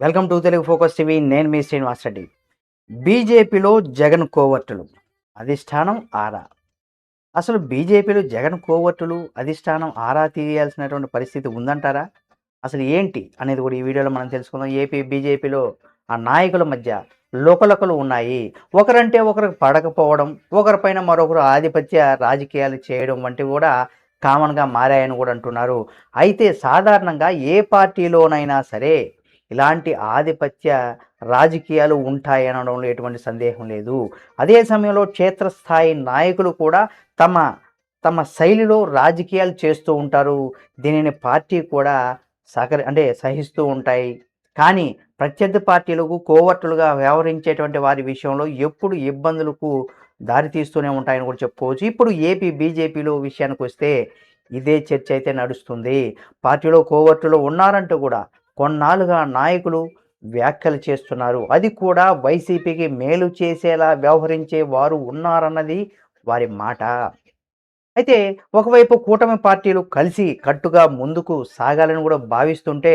Welcome to Telugu focus TV. నేను మీ శ్రీనివాస్ రెడ్డి. బీజేపీలో జగన్ కోవర్టులు అధిష్టానం ఆరా? అసలు బీజేపీలో జగన్ కోవర్టులు అధిష్టానం ఆరా తీయాల్సినటువంటి పరిస్థితి ఉందంటారా? అసలు ఏంటి అనేది కూడా ఈ వీడియోలో మనం తెలుసుకుందాం. ఏపీ బీజేపీలో ఆ నాయకుల మధ్య లోకలకలు ఉన్నాయి. ఒకరంటే ఒకరికి పడకపోవడం ఒకరిపైన మరొకరు ఆధిపత్య రాజకీయాలు చేయడం వంటివి కూడా కామన్గా మారాయని కూడా అంటున్నారు. అయితే సాధారణంగా ఏ పార్టీలోనైనా సరే ఇలాంటి ఆధిపత్య రాజకీయాలు ఉంటాయి అనడంలో ఎటువంటి సందేహం లేదు. అదే సమయంలో క్షేత్రస్థాయి నాయకులు కూడా తమ తమ శైలిలో రాజకీయాలు చేస్తూ ఉంటారు. దీనిని పార్టీ కూడా సహకరి అంటే సహిస్తూ ఉంటాయి. కానీ ప్రత్యర్థి పార్టీలకు కోవర్టులుగా వ్యవహరించేటువంటి వారి విషయంలో ఎప్పుడు ఇబ్బందులకు దారితీస్తూనే ఉంటాయని కూడా చెప్పుకోవచ్చు. ఇప్పుడు ఏపీ బీజేపీలో విషయానికి వస్తే ఇదే చర్చ అయితే నడుస్తుంది. పార్టీలో కోవర్టులు ఉన్నారంటూ కూడా కొన్నాళ్ళుగా నాయకులు వ్యాఖ్యలు చేస్తున్నారు. అది కూడా వైసీపీకి మేలు చేసేలా వ్యవహరించే వారు ఉన్నారన్నది వారి మాట. అయితే ఒకవైపు కూటమి పార్టీలు కలిసి కట్టుగా ముందుకు సాగాలని కూడా భావిస్తుంటే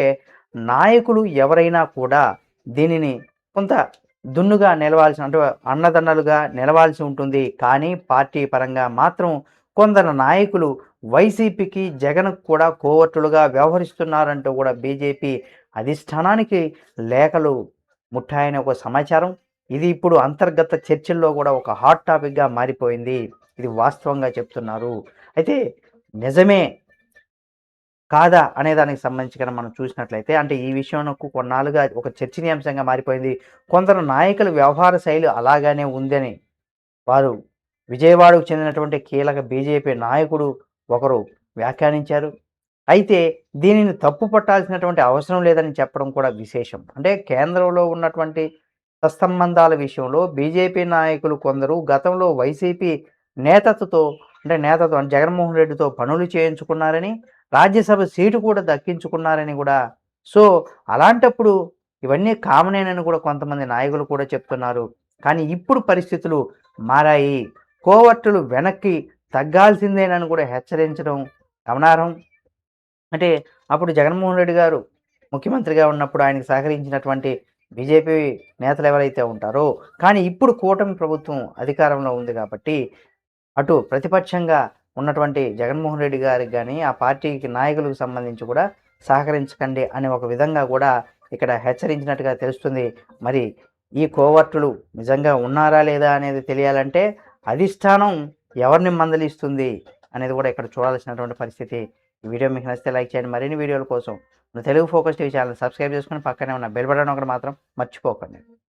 నాయకులు ఎవరైనా కూడా దీనిని కొంత దున్నుగా నిలవాల్సిన అంటే అన్నదన్నలుగా నిలవాల్సి ఉంటుంది. కానీ పార్టీ పరంగా మాత్రం కొందరు నాయకులు వైసీపీకి జగన్ కూడా కోవర్టులుగా వ్యవహరిస్తున్నారంటూ కూడా బీజేపీ అధిష్టానానికి లేఖలు ముట్టాయని ఒక సమాచారం. ఇది ఇప్పుడు అంతర్గత చర్చల్లో కూడా ఒక హాట్ టాపిక్గా మారిపోయింది. ఇది వాస్తవంగా చెప్తున్నారు. అయితే నిజమే కాదా అనే దానికి సంబంధించి మనం చూసినట్లయితే అంటే ఈ విషయంకు కొన్నాళ్ళుగా ఒక చర్చనీయాంశంగా మారిపోయింది. కొందరు నాయకుల వ్యవహార శైలి అలాగానే ఉందని వారు విజయవాడకు చెందినటువంటి కీలక బీజేపీ నాయకుడు ఒకరు వ్యాఖ్యానించారు. అయితే దీనిని తప్పు పట్టాల్సినటువంటి అవసరం లేదని చెప్పడం కూడా విశేషం. అంటే కేంద్రంలో ఉన్నటువంటి సత్సంబంధాల విషయంలో బీజేపీ నాయకులు కొందరు గతంలో వైసీపీ నేతతో అంటే నేతతో అంటే జగన్మోహన్ రెడ్డితో పనులు చేయించుకున్నారని రాజ్యసభ సీటు కూడా దక్కించుకున్నారని కూడా. సో అలాంటప్పుడు ఇవన్నీ కామనేనని కూడా కొంతమంది నాయకులు కూడా చెప్తున్నారు. కానీ ఇప్పుడు పరిస్థితులు మారాయి. కోవర్టులు వెనక్కి తగ్గాల్సిందేనని కూడా హెచ్చరించడం గమనార్హం. అంటే అప్పుడు జగన్మోహన్ రెడ్డి గారు ముఖ్యమంత్రిగా ఉన్నప్పుడు ఆయనకు సహకరించినటువంటి బీజేపీ నేతలు ఎవరైతే ఉంటారో కానీ ఇప్పుడు కూటమి ప్రభుత్వం అధికారంలో ఉంది కాబట్టి అటు ప్రతిపక్షంగా ఉన్నటువంటి జగన్మోహన్ రెడ్డి గారికి కానీ ఆ పార్టీకి నాయకులకు సంబంధించి కూడా సహకరించకండి అనే ఒక విధంగా కూడా ఇక్కడ హెచ్చరించినట్టుగా తెలుస్తుంది. మరి ఈ కోవర్టులు నిజంగా ఉన్నారా లేదా అనేది తెలియాలంటే అధిష్టానం ఎవరిని మందలిస్తుంది అనేది కూడా ఇక్కడ చూడాల్సినటువంటి పరిస్థితి. ఈ వీడియో మీకు నచ్చితే లైక్ చేయండి. మరిన్ని వీడియోల కోసం Telugu focus TV channel subscribe చేసుకుని పక్కనే ఉన్న బెల్ బటన్ ఒకటి మాత్రం మర్చిపోకండి.